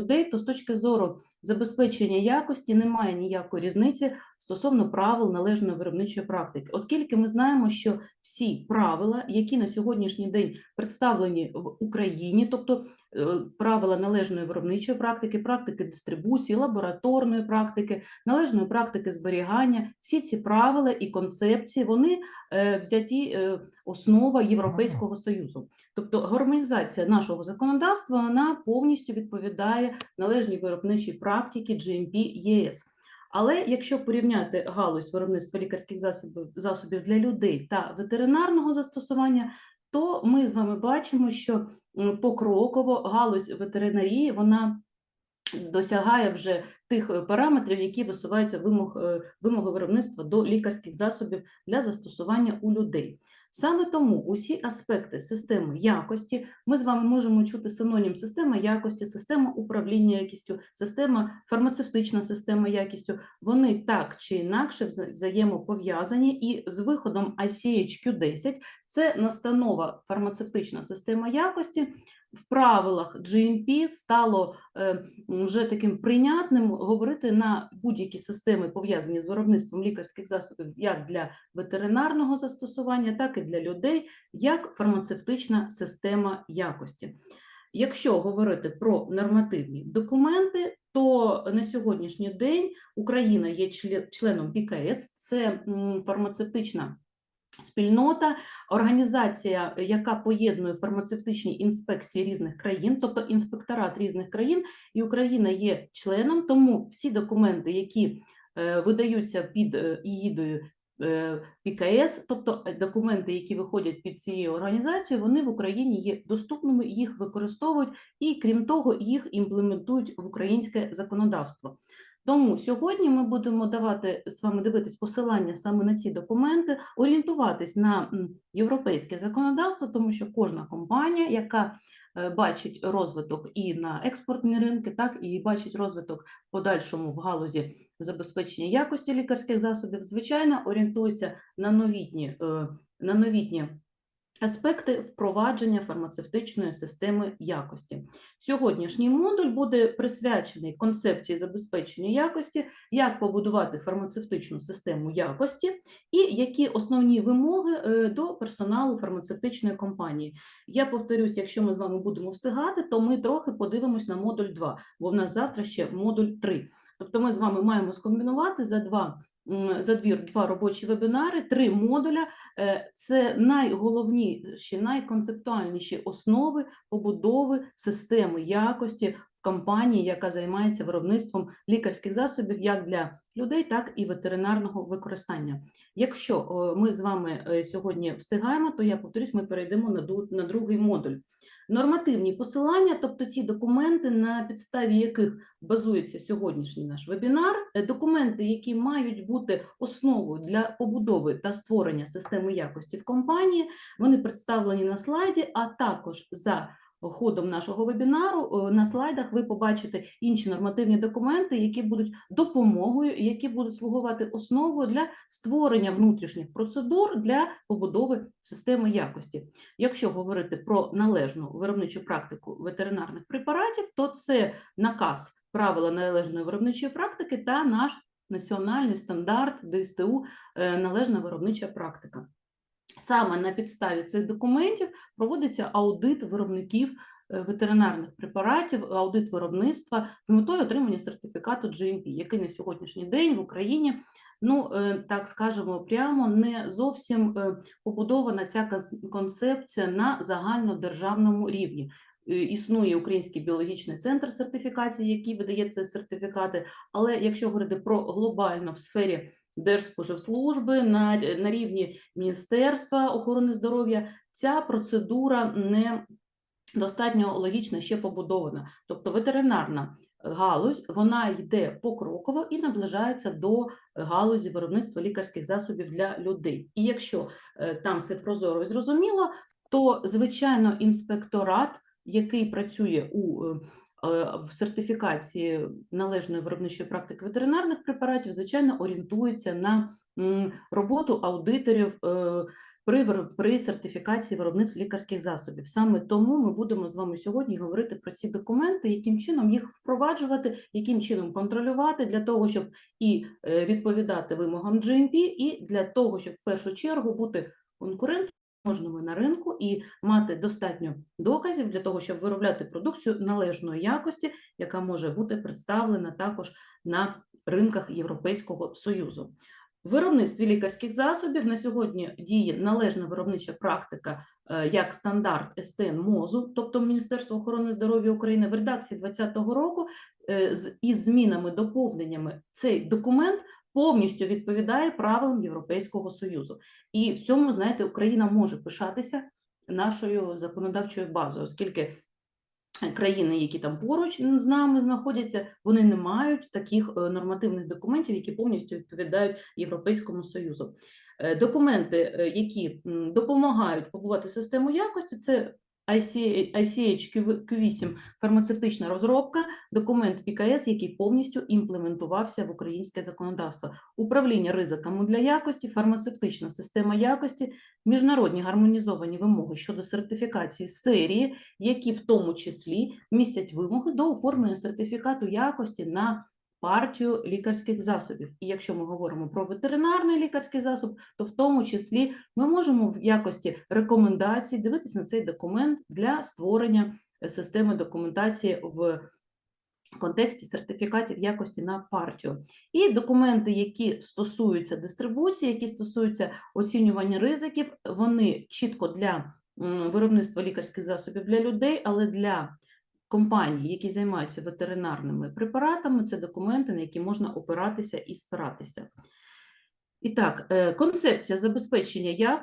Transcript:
людей, то з точки зору забезпечення якості немає ніякої різниці стосовно правил належної виробничої практики, оскільки ми знаємо, що всі правила, які на сьогоднішній день представлені в Україні, тобто правила належної виробничої практики, практики дистрибуції, лабораторної практики, належної практики зберігання, всі ці правила і концепції вони е, взяті е, основа Європейського союзу. Тобто гармонізація нашого законодавства вона повністю відповідає належній виробничій практиці GMP ЄС. Але якщо порівняти галузь виробництва лікарських засобів, засобів для людей та ветеринарного застосування, то ми з вами бачимо, що покроково галузь ветеринарії вона досягає вже тих е, параметрів, які висуваються вимог, е, вимоги виробництва до лікарських засобів для застосування у людей. Саме тому усі аспекти системи якості ми з вами можемо чути синонім система якості, система управління якістю, система фармацевтична система якістю. Вони так чи інакше взаємопов'язані, і з виходом ICHQ10 це настанова фармацевтична система якості. В правилах GMP стало е, вже таким прийнятним говорити на будь-які системи, пов'язані з виробництвом лікарських засобів, як для ветеринарного застосування, так і для людей, як фармацевтична система якості. Якщо говорити про нормативні документи, то на сьогоднішній день Україна є членом БКС, це фармацевтична спільнота, організація, яка поєднує фармацевтичні інспекції різних країн, тобто інспекторат різних країн, і Україна є членом, тому всі документи, які е, видаються під е, егідою е, ПКС, тобто е, документи, які виходять під цією організацією, вони в Україні є доступними, їх використовують і, крім того, їх імплементують в українське законодавство. Тому сьогодні ми будемо давати з вами дивитись посилання саме на ці документи, орієнтуватись на європейське законодавство, тому що кожна компанія, яка е, бачить розвиток і на експортні ринки, так і бачить розвиток подальшому в галузі забезпечення якості лікарських засобів, звичайно, орієнтується на новітні, е, на новітні аспекти впровадження фармацевтичної системи якості. Сьогоднішній модуль буде присвячений концепції забезпечення якості, як побудувати фармацевтичну систему якості і які основні вимоги е, до персоналу фармацевтичної компанії. Я повторюсь, якщо ми з вами будемо встигати, то ми трохи подивимось на модуль 2, бо в нас завтра ще модуль 3. Тобто ми з вами маємо скомбінувати за два за дві два робочі вебінари, три модуля. Е, Це найголовніші, найконцептуальніші основи побудови системи якості компанії, яка займається виробництвом лікарських засобів як для людей, так і ветеринарного використання. Якщо е, ми з вами е, сьогодні встигаємо, то я повторюсь, ми перейдемо на другий модуль. Нормативні посилання, тобто ті документи, на підставі яких базується сьогоднішній наш вебінар, е, документи, які мають бути основою для побудови та створення системи якості в компанії, вони представлені на слайді, а також за ходом нашого вебінару е, на слайдах ви побачите інші нормативні документи, які будуть допомогою, які будуть слугувати основою для створення внутрішніх процедур для побудови системи якості. Якщо говорити про належну виробничу практику ветеринарних препаратів, то це наказ правила належної виробничої практики та наш національний стандарт ДСТУ е, належна виробнича практика. Саме на підставі цих документів проводиться аудит виробників е, ветеринарних препаратів, аудит виробництва з метою отримання сертифікату GMP, який на сьогоднішній день в Україні, ну е, так скажемо прямо, не зовсім е, побудована ця кон- концепція на загальнодержавному рівні. Існує Український біологічний центр сертифікації, який видає ці сертифікати. Але якщо говорити про глобально в сфері Держспоживслужби на, на рівні Міністерства охорони здоров'я, ця процедура не достатньо логічно ще побудована. Тобто ветеринарна галузь вона йде покроково і наближається до галузі виробництва лікарських засобів для людей. І якщо е, там все прозоро і зрозуміло, то звичайно інспекторат, який працює у е, в сертифікації належної виробничої практики ветеринарних препаратів, звичайно, орієнтується на роботу аудиторів е, при, при сертифікації виробництва лікарських засобів. Саме тому ми будемо з вами сьогодні говорити про ці документи, яким чином їх впроваджувати, яким чином контролювати для того, щоб і е, відповідати вимогам GMP, і для того, щоб в першу чергу бути конкурентними на ринку і мати достатньо доказів для того, щоб виробляти продукцію належної якості, яка може бути представлена також на ринках Європейського Союзу. Виробництві лікарських засобів на сьогодні діє належна виробнича практика е, як стандарт СТН МОЗу, тобто Міністерство охорони здоров'я України в редакції 2020 року е, з із змінами, доповненнями цей документ повністю відповідає правилам Європейського Союзу. І в цьому, знаєте, Україна може пишатися нашою законодавчою базою, оскільки країни, які там поруч з нами знаходяться, вони не мають таких е, нормативних документів, які повністю відповідають Європейському Союзу. Е, Документи, е, які допомагають побувати систему якості, це ICH ICH Q8 фармацевтична розробка, документ ПКС, який повністю імплементувався в українське законодавство, управління ризиками для якості, фармацевтична система якості, міжнародні гармонізовані вимоги щодо сертифікації серії, які в тому числі містять вимоги до оформлення сертифікату якості на партію лікарських засобів. І якщо ми говоримо про ветеринарний лікарський засоб, то в тому числі ми можемо в якості рекомендацій дивитися на цей документ для створення е, системи документації в контексті сертифікатів якості на партію. І документи, які стосуються дистрибуції, які стосуються оцінювання ризиків, вони чітко для виробництва лікарських засобів для людей, але для компаній, які займаються ветеринарними препаратами, це документи, на які можна опиратися і спиратися. І так, е, концепція забезпечення якості.